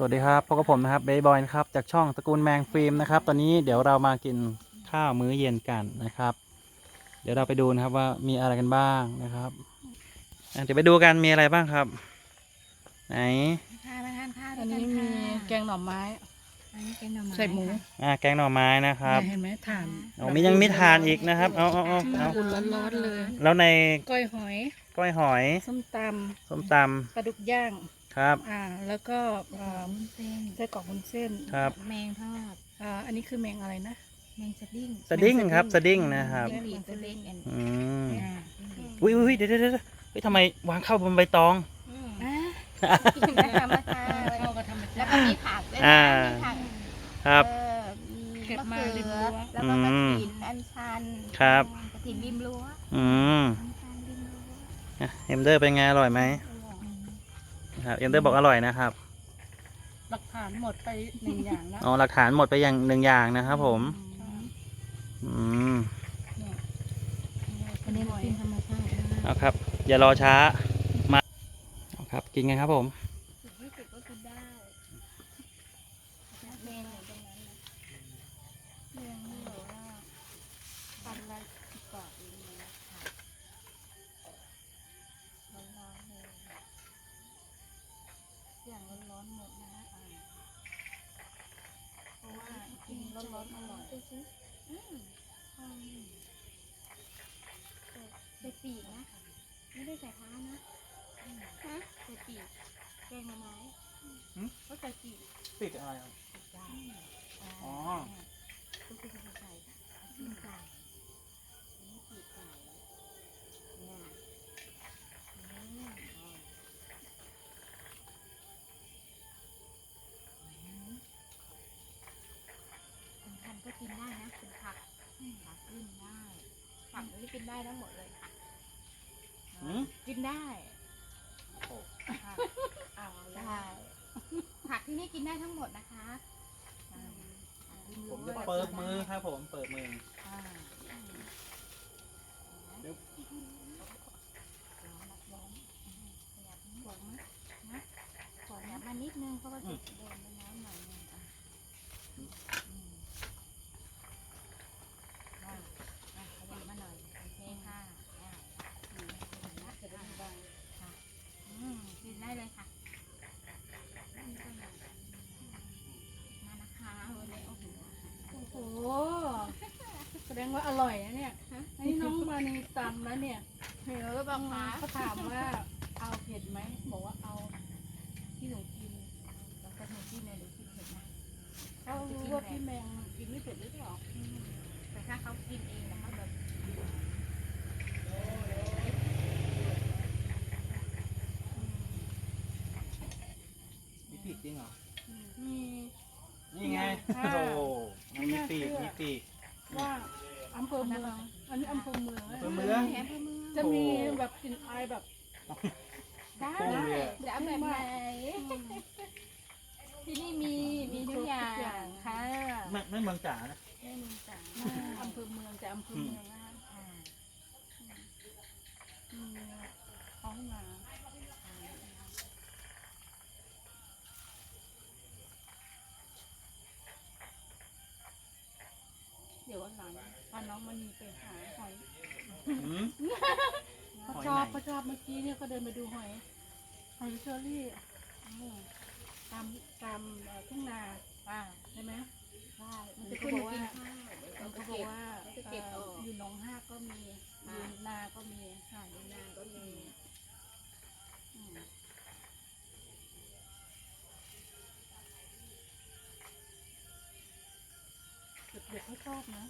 สวัสดีครับพบกับผมนะครับเบย์บอยนะครับจากช่องตระกูลแมงฟิล์มนะครับ ตอนนี้เดี๋ยวเรามากินข้าวมื้อเย็นกันนะครับ เดี๋ยวเราไปดูนะครับว่ามีอะไรกันบ้างนะครับอะเดี๋ยวไปดูกันมีอะไรบ้างครับ ไหนค่ะมาทานข้าวอัด้วนยกันี้นมีค่ะแกงหน่อไม้ อันนี้แกงหน่อไม้ใส่หมูค่ะอะแกงหน่อไม้นะครับเนี่ยเห็นไหมถ่านโอ้มียังมีทานอีกนะครับเอาเอาเอาเอาอุ่นร้อนๆเลย แล้วในก้อยหอย ก้อยหอยส้มตส้มตำปลาดุกย่างำ ครับ อ่า แล้วก็อ่าวุ้นเส้นไส้กรอกวุ้นเส้นครับ แมงทอดอ่าอันนี้คือแมงอะไรนะ แมงสดิ้งสดิ้งครับสดิ้งนะครับจิ้งหรีดสดิ้งอันอืมอ่าจิ้งหรีดอุ้ยอุ้ยเดี๋ยวเดี๋ยวเดี๋ยวเฮ้ยทำไมวางข้าวบนใบตอง อะกินนะคะมาทานเข้ากับธรรมแล้วชาก็ติมีผักด้วยอ่านะมีผักครับ เออมีเก็บมะมาเขืริมอรั้ว แล้วก็กระอืมถินอัญชันครับ กระถินริมรั้วอืมอัญชันริมรั้ว อะเอ็มเดอร์เป็นไงอร่อยไหมอืม ครับเอ็มเดอร์บอกอร่อยนะครับ หลักฐานหมดไปหนึ่งอย่างนะอ๋อหลักฐานหมดไปอย่างหนึ่งอย่างนะครับผม อืมอืมเนี่ยอันนี้เรากินธรรมชาตินะ เอาครับ อย่ารอช้ามาเอาครับ กินกันครับผม ร้อนๆอร่อยอืมอืมใส่ปีกนะ ไม่ได้ใส่เท้านะอืมฮะใส่ปีกแกงหน่อไม้หืม ก็ใส่ปีกปิดอะไรครับได้อ๋อ กนี่กินได้ทั้งหมดเลยค่ะหืมกินได้โอ้ ค่ะเอาได้ผักที่นี่กินได้ทั้งหมดนะคะอ่าผักกินผมจะด้วยเปิดมือครับผมเปิดมือ อ่าเดี๋ยว ร้อนนะร้อนอืมขยับนิดนึงนะขอขยับมานิดนึงเพราะว่าจะโดนไปน้ำหน่อยนึงอะอืมอะอะขยับมาหน่อยโอเคค่ะได้อืมนะจะได้เบาๆค่ะอืมกินได้เลยค่ะ มานะคะวันนี้โอ้โห โอ้โห แสดง ว่าอร่อยนะเนี่ยอันนี้น้องมานีตำแล้วเนี่ยเหนือบ้างคะเขาถามว่าเอาเผ็ดไหมบอกว่าเอาที่หนูกินแล้วก็หนูกินเนี่ยหนูกินเผ็ดนะเขารู้ว่าพี่แมงกินไม่เผ็ดหรือเปล่าอืมแต่ถ้าเขากินเองนะเขาแบบมีปีกจริงเหรอมีนี่ไงค่ะโอ้โหมันมีปีกมีปีกว่า อำเภอเมืองอันนี้อำเภอเมืองนะอำเภอเมืองแหนมมือจะมีแบบกลิ่นอายแบบได้โอ้โหเลยอะจะเอาแบบไหนที่นี่มีมีทุกอย่างค่ะไม่ไม่เมืองจ๋านะไม่มีจ้ะอำเภอเมืองแต่อำเภอเมืองนะคะอ่ามีท้องนาเดี๋ยววันหลังพาน้องมณีไปหาหอยอืม เขาหอยชอบไหน เขาชอบเมื่อกี้เนี่ยเขาเดินไปดูหอย หอยเชอรี่อืมตามตามเอ่อทุ่งนาป้าใช่ไหมใช่มันจะจะขึ้เขานบอกมาว่ากินข้าวเดี๋ยวเขาเราจะบอกเก็บว่าเขาจะเก็บเอ่อออกอยู่หนองห้าก็มีอค่ะยู่นาก็มีค่ะในนาก็มีอืมเด็กๆเขาชอบนะ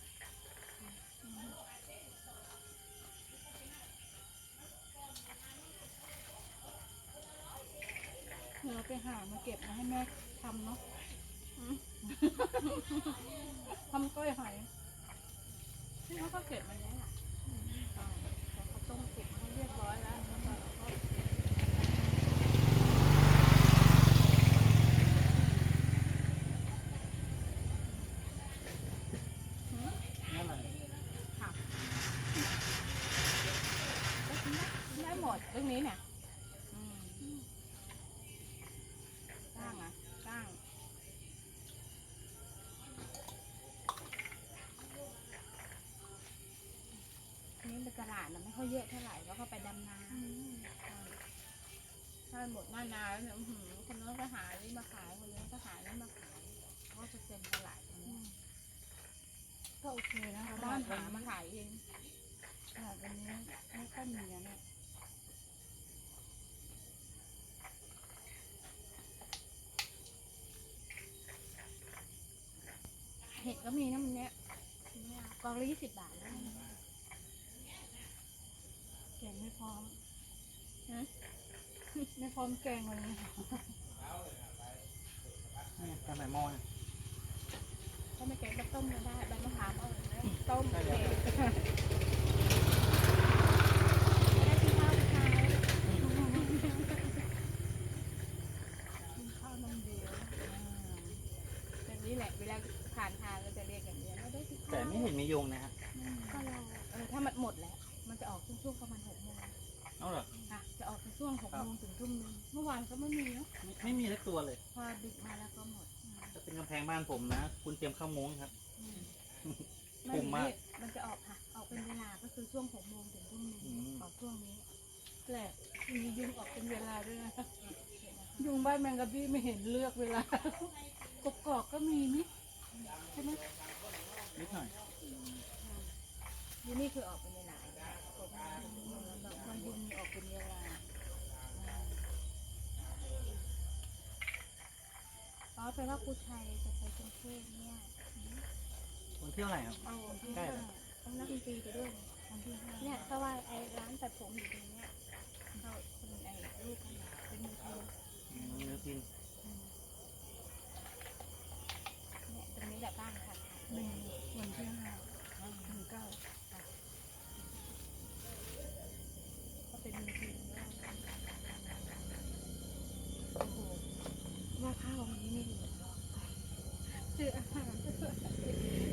ไปหามาเก็บมาให้แม่ทำเนาะทำกล้อยหอยที่เขาก็เก็บมาแล้วล่ะอืมอ่าแต่เขาต้มสุกเขาเรียบร้อยแล้วแล้วก็เราก็หืม นั่นแหละ ได้หมดเรื่องนี้เนี่ยอืมจ้างอะจ้างานไม่ค่อยเยอะเท่าไหร่แล้วก็ไปดำนาถ้าหมดหน้านาแล้วเนี่ยอื้อหือคนนู้นก็หานี่มาขายคนนี้ก็หานี่มาขายเพราะว่าเปอร์เซ็นต์ตลาดตรงนี้ก็โอเคนะชาวบ้าบ้านนหาหามามาขายเองตลาดวันนี้ไม่ค่อยมีอะเนี่ยเห็ดก็มีนะมันเนี้ยเนี่ยกองละยี่สิบบาทนะ ไม่พร้อมฮะไม่พร้อมแกงเลยนี่ทำไมหม้อเนี่ยถ้าไม่แกงก็ต้มก็ได้ใบมะขามเอาเลยนะต้มได้เด็เลยดได้ที่ข้าวเช้ากินข้าวนมเดียวแบบนี้แหละเวลาผ่านทางก็จะเรียกอย่างนี้ยไม่ได้ที่ข้าวแต่ไม่เห็นมียุงนะฮะก็เราเออถ้ามันหมดแล้ว มันจะออกช่วงๆประมาณหกโมงเอาเหรอค่ะจะออกในช่วงหกครับโมงถึงทุ่มนึงเมื่อวานก็ไม่มีเนาะไม่ไม่มีสักตัวเลย พอดึกมาแล้วก็หมดถ้าเป็นกำแพงบ้านผมนะ คุณเตรียมข้าวมุ้งครับไม่คุ้มมาก มันจะออกค่ะ ออกเป็นเวลาก็คือช่วงหกโมงถึงทุ่มนึงอืมออกช่วงนี้แปลกมียุงออกเป็นเวลาด้วยนะยุงบ้านแมงกะบี้ไม่เห็นเลือกเวลากบกอกก็มีนี่ใช่ไหมนิดหน่อยที่นี่คือออกเป็นเวลาออกมาแล้วก็ มันยุงมีออกเป็นเวลาอ๋อแปลว่าครูชัยจะไปกรุงเทพเนี่ยวันที่เท่าไหร่ครับ เอาที่ใกล้ห้าเหรอต้องนักดนตรีไปด้วยวันที่ห้าเนี่ยเพราะว่าไอ้ร้านตัดผมอยู่ตรงเนี้ยเขาคนไอ้ลูกเขาเนี่ยเป็นมือทีมอืมเนื้อกินเนี่ยตรงนี้แหละบ้านค่ะหนึ่งวันที่ห้าหนึ่งเก้า ก็เป็นมือทีมด้วยโอ้โหว่าข้าววันนี้ไม่เหลือหรอกเจออาหาร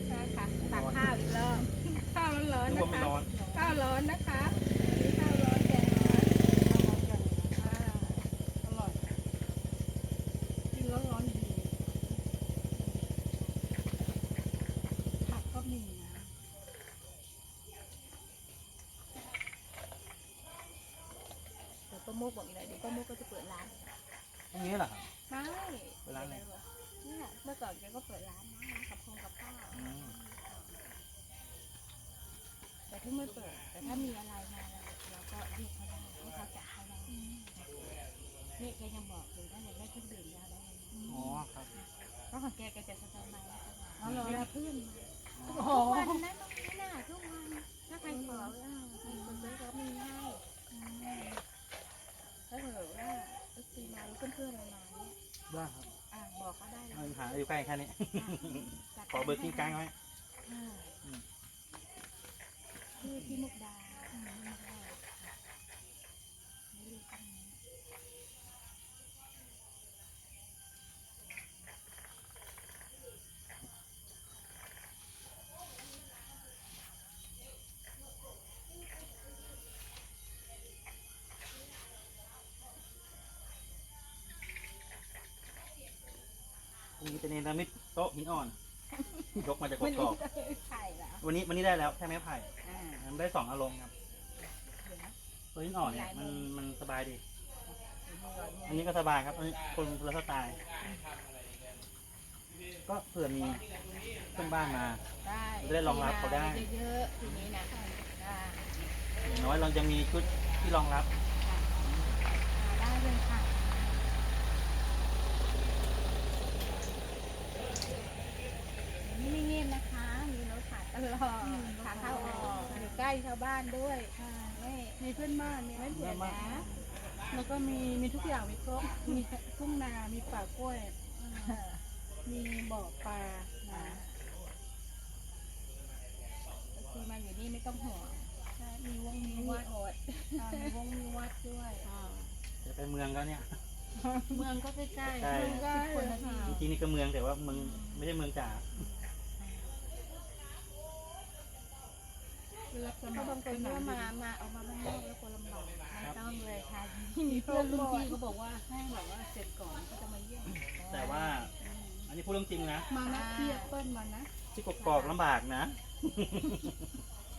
ใช่ค่ะตักข้าวอีกรอบข้าวร้อน นึ ๆ ก นะ ว่าไม่ คะ ร้อนข้าวร้อนนะคะอันนี้ข้าวร้อนแกงร้อนข้าวร้อนกันอร่อยกินแล้วร้อนดีผักก็มีนะเดี๋ยวป้ามุกบอกอีกหน่อยเดี๋ยวป้ามุกก็จะเปิดร้านตรงนี้เหรอครับ ใช่เปิดร้านอะไร เนี่ยเมื่อก่อนแกก็เปิดร้านนะร้านกับพงกับข้าว อืมแต่ที่ไม่เปิดแต่ ถ้ามีอะไรมาเราเราก็เรียกเขาได้ให้เขาจัดให้เรานี่แกยังบอกอยู่ถ้าอยากได้เครื่องดื่มยาได้เลยอ๋อครับเพราะของแกแกจะสบายมากอ๋อเหรอเวลาเพื่อนมาโอ้ทุโหกวันนะตรงนี้น่ะทุกวันถ้าใครขอเออใครคนซื้อก็มีให้ถ้าเผื่อว่าเอฟซีมาหรือเพื่อนๆเรามาเนี่ยได้ครับอะบอกเขาได้เลยมันหาอยู่ใกล้แค่นี้จัดขอเบอร์กิ้งกลางไว้ จะเนรมิตโต๊ะหินอ่อน ยกมาจากกวันรนี้อบใช่แล้ววันนี้วันนี้ได้แล้วใช่ไหมไผ่อ่ามันได้สองอารมณ์ครับเดี๋ยวนะตัวหินอ่อนเนี่ยมันมันสบายดี เดี๋ยวมือก่อนอันนี้ก็สบายครับอันนี้คนละสไตล์ก็เผื่อมีเพื่อนบ้านมา ได้จะได้รองรับเขาได้ เยอะๆทีนี้นะได้อย่างน้อยเราจะมีชุดที่รองรับ ได้เลยค่ะนี่ไม่เงียบนะคะ มีรถผ่านตลอดขาเข้าออกอยู่ใก ล้ชาวบ้านด้วยไม่มีเพื่อนบ้านมีไม่เบื่อนะแล้วก็มีมีทุกอย่างมีครบมีทุ่งนา มีป่ากล้วย มีบ่อปลานะคือมาอยู่นี่ไม่ต้องห่วงใช่มีวงมีมีวัวัดดอดอ่ามีวงมีวัดด้วยอ่าจะไปเมืองก็เนี่ย เมืองก็ใกล้ๆใช่ใกล้ๆคนละที จริงๆนี่ก็เมืองแต่ว่าเมืองไม่ใช่เมืองจ๋า รับสเพมัราะครบางคนก็มา มาเอามาบ้านนอกแล้วคนลำบากไม่ต้องเลยค่ะมีเพื่อนรุ่นพี่เขาบอกว่าให้แบบว่าเสร็จก่อนก็จะมาเยี่ยมแต่ว่า อันนี้พูดเรื่องจริงนะ มานะพี่แอปเปิ้ลมานะที่กกอกลำบากนะ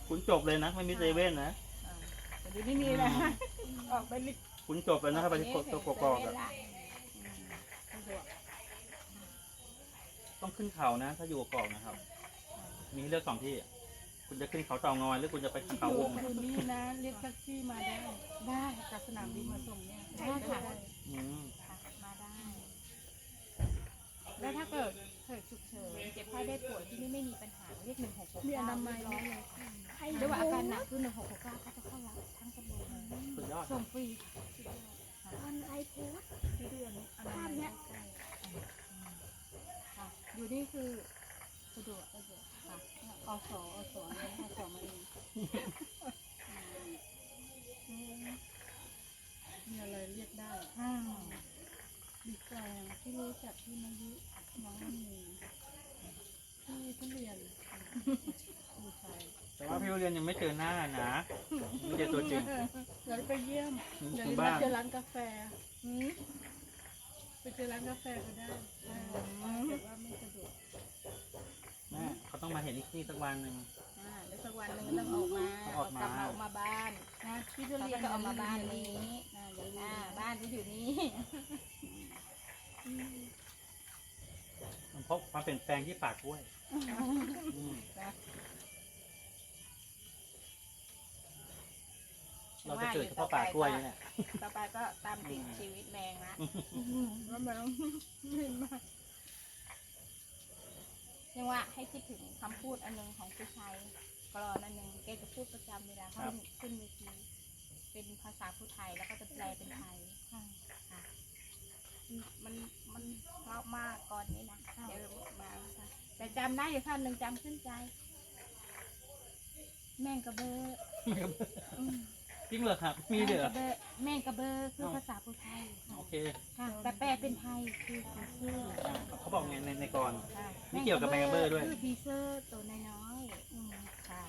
คุณจบเลยนะไม่มีเซเว่นนะออยู่นี่นี่แหละออกไปลิคุณจบแล้วนะครับไปที่ตัวกอกๆอะสะดวกต้องขึ้นเขานะ ถ้าอยู่กอกๆนะครับ มีให้เลือกสองที่ คุณจะขึ้นเขาเตางอยหรือคุณจะไปขึ้นเขาวงอยู่นี่นะเรียกแท็กซี่มาได้ ได้จากสนามบินมาส่งเนี่ยได้ค่ะอืมค่ะมาได้ แล้วถ้าเกิดเกิดฉุกเฉินเจ็บไข้ได้ป่วยที่นี่ไม่มีปัญหาเรียกหนึ่งหกหกมีอเก้านามัยร้อยเลเลยยหรือว่าอาการหนักคือหนึ่งหกหกเก้าเขาจะเข้ารับทั้งตำบลเลยสุดยอดส่งฟรี ออนไลน์โพสต์ ที่เดือนอนา ภา มั พ ย เนี้ย ค่ะ อยู่นี่คือ สะดวก สะดวกค่ะ อสอสเนี่ยอสมาเองมีอะไรเรียกได้ อ่า ดีใจที่รู้จักพี่มายุน้องน้ำหนึ่งที่ทุเรียนดีใจ แต่ว่าพี่ เรียนยังไม่เจอหน้านะไม่เจอตัวจริงเดี๋ยวไปเยี่ยมเดี๋ยวถึงไปบ้านเจอร้านกาแฟหืมไปเจอร้านกาแฟก็ได้อ่าแต่ว่าไม่สะดวกแม่เขาต้องมาเห็นอีกที่สักวันหนึ่ง อ่าเดี๋ยวสักวันหนึ่งต้องออกมาต้องออออกกมา กลับมาออกมาบ้านนะพี่ทุเขาเรียนก็ออกมาบ้านนี้อ่าอย่าลือ่ามบ้านที่อยู่นี้มันพบความเปลี่ยนแปลงที่ปากกล้วยอืม เราจะเกิดเฉพาะปากกล้วยนี่แหละ ต่อไปก็ตามติดชีวิตแมงนะแล้วมันเห็นมากยังว่าให้คิดถึงคำพูดอันหนึงของผู้ชายกรอนอันหนึงแกจะพูดประจำเวลาเขาขึ้นเวทีเป็นภาษาผู้ไทยแล้วก็จะแปลเป็นไทยค่ะค่ะมันมันเพราะมากก่อนนี้นะเดี๋ยวมาค่ะแต่จำได้อยู่ท่านหนึ่งจำขึ้นใจ แม่งกระเบออืม จริงเหรอครับ มีเด้อแม่งกระเบอคือภาษาผู้ไทยโอเคค่ะแต่แปลเป็นไทยคือผีเสื้ออ่าเขาบอกไงในในกรค่ะนี่เกี่ยวกับแมงกะเบอร์ด้วยคือผีเสื้อตัวน้อยๆอืมค่ะ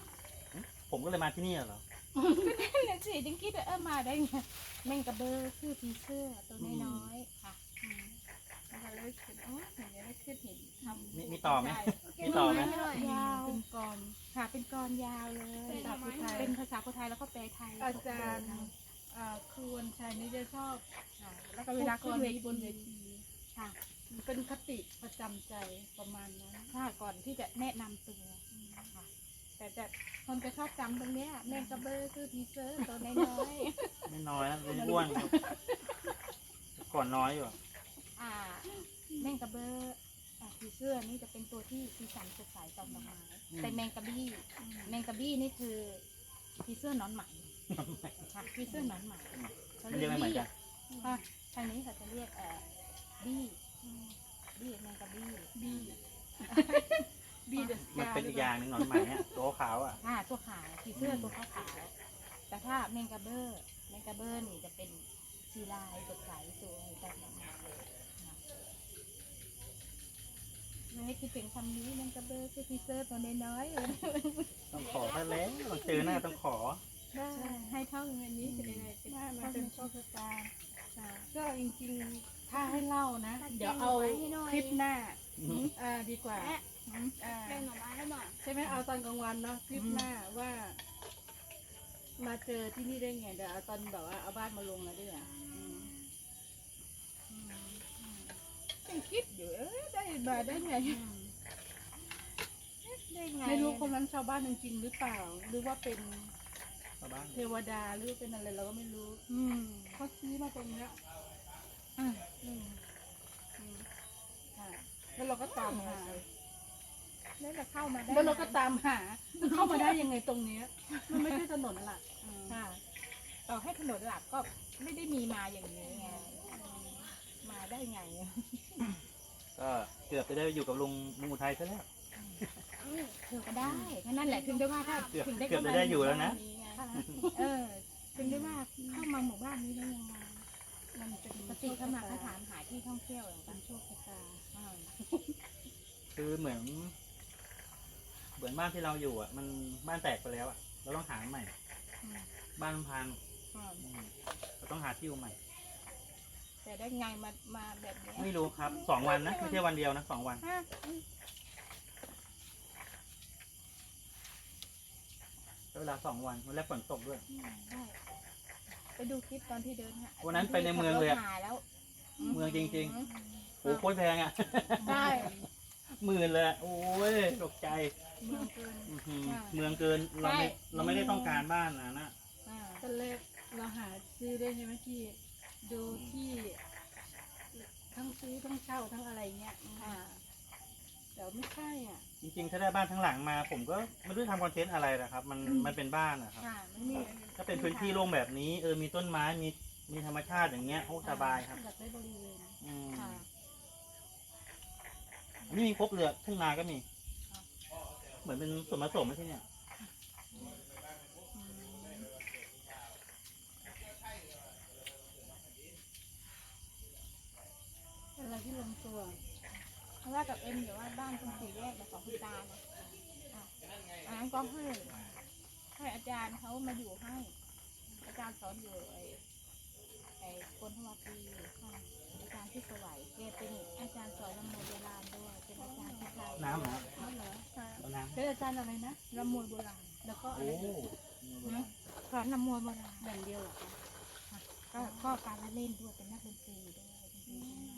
ผมก็เลยมาที่นี่เหรอนั่นแหละสิจึงคิดว่าเออมาได้ไงแมงกระเบอร์คือผีเสื้อตัวน้อยๆค่ะอืมนะคะแล้วเห็นอ๋อเห็นได้คิดเห็นทำ มีมีต่อไหมใช่มีต่อไหม ยาวเป็นกรค่ะเป็นกรยาวเลยเป็นภาษาพุทธไทยเป็นภาษาพุทธไทยแล้วก็แปลไทยอาจารย์อ่าครูวันชัยนี่จะชอบค่ะแล้วก็เวลาขึ้นเวทีบนเวทีค่ะมันเป็นคติประจำใจประมาณนั้นค่ะก่อนที่จะแนะนำตัวค่ะ แต่จะคนจะชอบจำตรงเนี้ยแมงกระเบอร์คือผีเสื้อตัวน้อยไม่น้อยนะเป็นอ้วนครับก่อนน้อยอยู่อะๆอ่าแมงกระเบอร์อ่า ผีเสื้อนี่จะเป็นตัวที่สีสันสดใสตอนดอกไม้แต่แมงกระบี้แมงกะบี้นี่คือผีเสื้อหนอนไหมค่ะผีเสื้อหนอนไหมมันเรียกไม่เหมือนกันค่ะทางนี้เขาจะเรียกเอ่อบี้บี้แมงกะบี้บีบีเดอะสมันกาเป็นอีกอย่างหนึงหนอนไหมเนี่ยตัวขาวอะค่ะตัวขาวผีเสื้อตัวขาวขาวๆแต่ถ้าแมงกะเบอร์แมงกะเบอร์นี่จะเป็นสีลายสดใสสวยแบบดอกไม้ค่ะไม่ ให้คิดถึงคำนี้แมงกะเบอร์คือผีเสื้อตัวน้อยๆเลยต้องขอถ้าแล้วต้องเจอหน้าต้องขอได้ให้เท่าเงินนี้เป็นยังไงเป็นได้มาเท่าเป็นโชคชะตาก็จริงๆถ้าให้เล่านะ เดี๋ยวเอาคลิปหน้าอ่าดีกว่าแอะอ่าแบ่งหน่อไม้ให้หน่อยใช่ไหมเอาตอนกลางวันเนาะคลิปหน้าว่า มาเจอที่นี่ได้ไงเดี๋ยวเอาตอนแบบว่าเอาบ้านมาลงแล้วด้วยอะยังคิดอยู่เอ๊ะ ได้มาได้ไงได้ไงไม่รู้คนนั้นชาวบ้านจริงๆหรือเปล่า หรือว่าเป็นชาวบ้านเทวดาหรือเป็นอะไรเราก็ไม่รู้ อืมเขาชี้มาตรงเนี้ยอืมอืมอืมค่ะแล้วเราก็ตามหาแล้วจะเข้ามาได้แล้วเราก็ตามหามันเข้ามาได้ยังไงตรงเนี้ย มันไม่ใช่ถนนหลักอืมค่ะต่อให้ถนนหลักก็ไม่ได้มีมาอย่างนี้ไงมาได้ไงก็ เกือบจะได้อยู่กับลุงลุงอุทัยซะแล้วเธอก็ได้ก็นั่นแหละถึงได้ว่าถ้าเกือบถึงได้เกือบข้าจะมาได้อยู่แล้วนะหมู่บ้าไงเออถึงได้ว่าเข้ามาหมู่บ้านนี้ได้ยังไงมันเป็นปกติเข้ามาก็ถามหาที่ท่องเที่ยวอย่างเป็กันนโชคชะตาอ่าคือเหมือนเหมือนบ้านที่เราอยู่อะ มันบ้านแตกไปแล้วอะ เราต้องหาใหม่ อืมบ้านมันพังอ่าอืมเราต้องหาที่อยู่ใหม่ แต่ได้ไงมามาแบบเนี้ยไม่รู้ครับสองวันนะไม่ใช่วันเดียวนะสองวัน ฮะอืมใช้เวลาสองวันวันแรกฝนตกด้วยได้ไปดูคลิปตอนที่เดินฮะวันนั้นไปในเมืองเลยอะขับรถหาแล้วเมืองจริงๆโอ้โหโคตรแพงอะใช่หมื่นเลยอะโอ้ยตกใจเมืองเกิน อื้อหือเมืองเกินเราไม่เราไม่ได้ต้องการบ้านนะนะอ่าตอนแรกเราหาซื้อได้ใช่ไหมที่ ดูที่ทั้งซื้อทั้งเช่าทั้งอะไรเงี้ยอ่าแต่ไม่ใช่อะ จริงๆ ถ้าได้บ้านทั้งหลังมา ผมก็ไม่รู้จะทำคอนเทนต์อะไรนะครับ มันมันเป็นบ้านนะครับ ค่ะมันมีถ้าเป็นพื้นที่โล่งแบบนี้เออมีต้นไม้มีมีธรรมชาติอย่างเงี้ยโอ้สบายครับอยากได้บริเวณอืมค่ะอันนี่มีครบเลยทุ่งนาก็มี เหมือนเป็นส่วนผสมไม่ใช่เนี่ย อะไรที่ลงตัวเพราะว่ากับเอ็มอยู่ว่าบ้านคุณสี่แยกแบบของคุณตาเนาะอะอันนั้นก็ให้ให้อาจารย์เขามาอยู่ให้ อาจารย์สอนอยู่ไอ้ไอ้คนทวาปีค่ะอาจารย์ที่สวัยแกเป็นอาจารย์สอนละมุนโบราณด้วยเป็นอาจารย์ที่ไทยน้ำเหรอนั่นเหรอค่ะเอาน้เป็นอาจารย์อะไรนะละมุนโบราณแล้วก็ำอะโอ้ไรนะสอนละมุนโบราณอย่างเดียวเหรอคะก็ก็การละเล่นด้วยเป็นนักดนตรีด้วยดนตรีพื้นบ้าน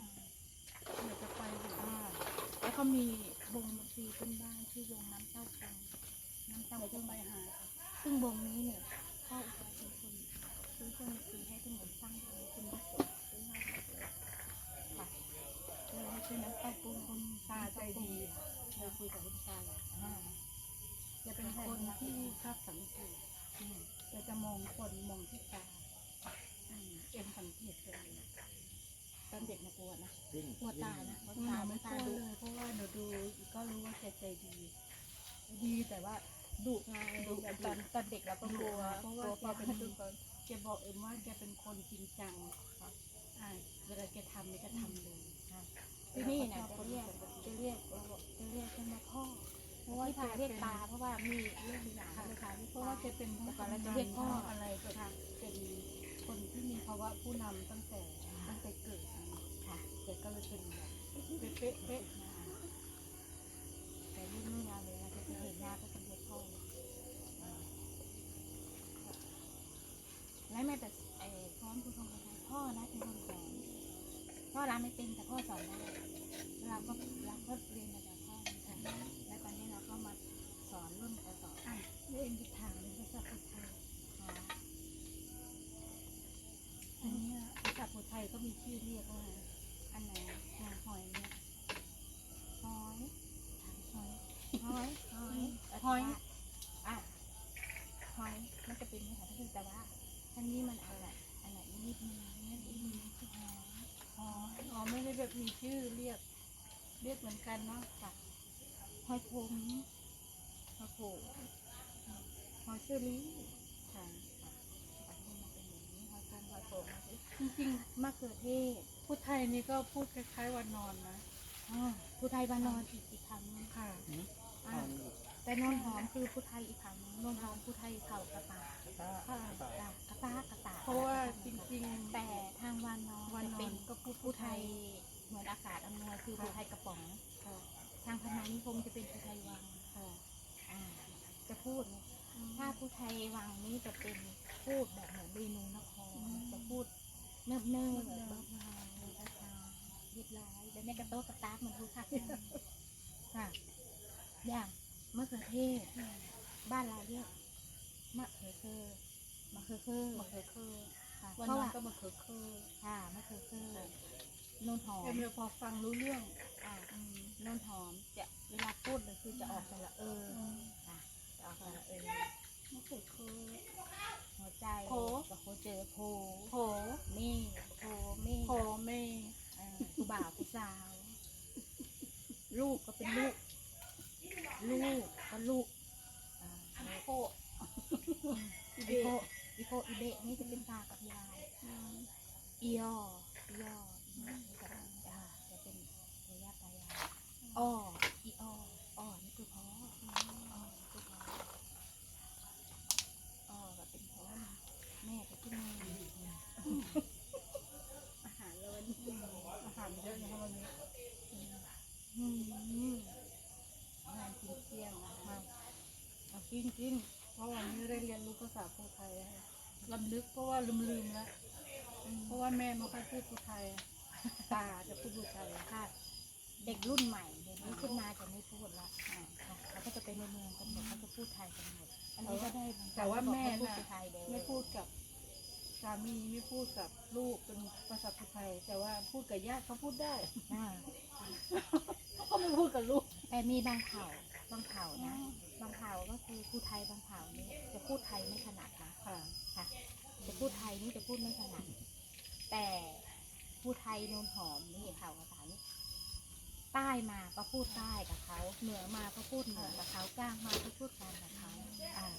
เดี๋ยวจะไปอยู่อ่านแล้วก็มีวงดนตรีเป็นบ้านชื่อวงน้ำเต้าคงน้ำเต้าคจะงไปหาค่ะซึ่งวงนี้เนี่ยพ่ออุปถัมภ์เป็นคนซื้อเครื่องดนตรีให้ทั้งหมดสร้างวงคุณนักซื้อให้เลยค่ะเลยให้ชื่อน้ำเต้าคงคุณตาใจดีเราคุยกับคุณตาอ่าจะเป็นคนที่ชอบสังเกตอืมจะจะมองคนมองที่ตาเอ็มสังเกตตัวเอง ตอนเด็กนะกลัวนะดิ้นกลัวตายนะเพราะหนูตาไม่ไม่กตาลัวดุเลยเพราะว่าหนูดูก็รู้ว่าแกใจดี ดีแต่ว่าดุไงดุแบบตอนตอนเด็กเราก็กลัวเพราะกว่าลัวพอแกเป็เป็นนทุกคนแกบอกเอ็มว่าแกเป็นคนจริงจังอ่าเวลาแกทำเนี่ยแกทำเลยที่นี่นะจะเรียกจะเรียกจะเรียกขึ้นมาพ่อเพราะว่าที่พาเรียกตาเพราะว่ามีเรื่องมีหลานเลยค่ะที่เพราะว่าแกเป็นแต่ก่อนเราจะทำงเรียกพ่อทำอะไรก็เป็นคนที่มีภาวะผู้นำตั้งแต่ตั้งแต่เกิดค่ะแก็เลยเป็นแบบเป๊ะเป๊ะแต่รุ่นนู้นเราเลยนะจะเห็นหน้าก็เป็นเด็กพ่อแล้วแม่แต่ไอ้ซ้อนคุณพ่อพ่อนะเป็นคนสอนพ่อรำไม่เป็นแต่พ่อสอนได้เราก็เราก็เรียนมาจากพ่อเหมือนกันและตอนนี้เราก็มาสอนรุ่นต่อต่อ อะแล้วเอ็มจะถามเลยภาษาพุทธไทย อ๋อ อันเนี้ยภาษาพุทธไทยก็มีชื่อเรียกว่า อันไหน หาหอยเนี่ย หอย หอย ห อยหอยหอยอะหอยมันจะเป็นภาษาที่แต่ว่าท่านนี้มันอะไรอันไหนนิดนึงนิดนึงคือหอยอ๋ออ๋อไม่ได้แบบมีชื่อเรียกเรียกเหมือนกันเนาะกับหอยขมหอยโขงหอยเชอรี่ค่ะอันนี้มันเป็นอย่างนี้หอยขมหอยโขงจริงมะเขือเทศๆพุทธไทยนี่ก็พูดคล้ายๆวันนอนนะอ๋อผู้ไทยบ้านนอนอีกอีกคำหนึงค่ะ อ่าแต่นนหอมคือผู้ไทยอีกคำหนึงนนหอมผู้ไทยเข่ากระตากค่ะจ้ะกระตากกระตากเพราะว่าจริงแต่ทางวานนอนวานนอนจะเป็นก็พูดผู้ไทยเหมือนอากาศอำนวยคือผู้ไทยกระป๋องๆค่ะทางพนานิคมจะเป็นผู้ไทยวังค่ะอ่าจะพูดเนี่ยถ้าผู้ไทยวังนี้จะเป็นพูดแบบเหมือนเรนูนครจะพูดเนิบเนิบๆเบาๆช้าๆเรียบร้อยแล้วเนี่ยกระโต๊ะกระตากเหมือนผู้ไทยค่ะ อย่างมะเขือเทศ บ้านเราเรียกมะเขือเคอมะเขือเคอมะเขือเคอค่ะวันเพราะนอนว่าก็มะเขือเคอค่ะมะเขือเคอโนนหอเอ็มมเลยพอฟังรู้เรื่องอ่าอืมโนนหอมจะเวลาพูดเลยคือจะออกสระเอออืมค่ะจะออกสระเออมะเขือเคอหัวใจโผกับโคเจอโพโผเม่โพเม่โผเมเอ่อผู้บ่าวผู้สาว ลูกก็เป็นลูก ลูกก็ลูกอ่า โผ อีโพอีโพอี เบะนี่จะเป็นตากับยายอียออียอนี่จะเป็นอ่าจะเป็นตัวยาตายายอ้ออีอ้ออ้อนี่คือพ่ออ้อนี่คือพ่ออ้อก็เป็นพ่อแม่ก็คือแม่อาหารเลยวันอาหารเยอะนะคะวันนี้อืมอาหารกินเที่ยงนะคะเอากินกินเพราะวันนี้ได้เรียนรู้ภาษาพูไทยนะคะ ลำลึกเพราะว่าลืมลืมแล้ว เพราะว่าแม่ไม่ค่อยพูดภาษาไทยตาจะพูดภาษาไทยค่ะเด็กรุ่นใหม่เดี๋ยวนี้ขึ้นมาจะไม่พูดละอ่าค่ะเขาก็จะไปในเมืองกันหมดเขาจะพูดไทยกันหมดอันนี้ก็ได้แต่ว่าแม่พูดน่ะไทยเด้อไม่พูดกับสามีไม่พูดกับลูกเป็นภาษาไทย แต่ว่าพูดกับญาติเขาพูดได้ อ่าเขาก็ไม่พูดกับลูก แต่มีบางเผ่าบางเผ่านะ บางเผ่าก็คือผู้ไทยบางเผ่านี่จะพูดไทยไม่ถนัดนะ ค่ะค่ะ จะพูดไทยนี่จะพูดไม่ถนัดแต่ผู้ไทยโนนหอมนี่เผ่าภาษานี่ใต้มาก็พูดใต้กับเขาเหนือมาก็พูดเหนือกับเขากลางมาก็พูดกลางกับเขาอ่า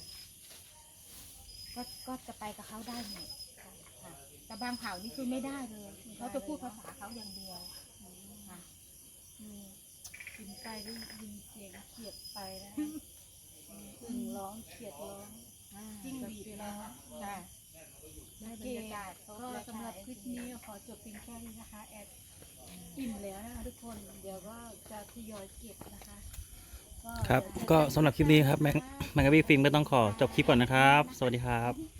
ก็ก็จะไปกับเขาได้หมดค่ะแต่บางเผ่านี่คือไม่ได้เลยเขาจะพูดภาษาเขาอย่างเดียวค่ะอืมกินไปได้ยินเสียงเขียดไปนะอึ่งร้องเขียดร้องอ่า จิ้งหรีดร้องค่ะได้บรรยากาศก็สำหรับคลิปนี้ขอจบเพียงแค่นี้นะคะ แอดอิ่มแล้วนะคะทุกคนเดี๋ยวก็จะทยอยเก็บนะคะครับ ก็สำหรับคลิปนี้ครับแมงแมงกะบี้ฟิล์มก็ต้องขอจบคลิปก่อนนะครับ สวัสดีครับ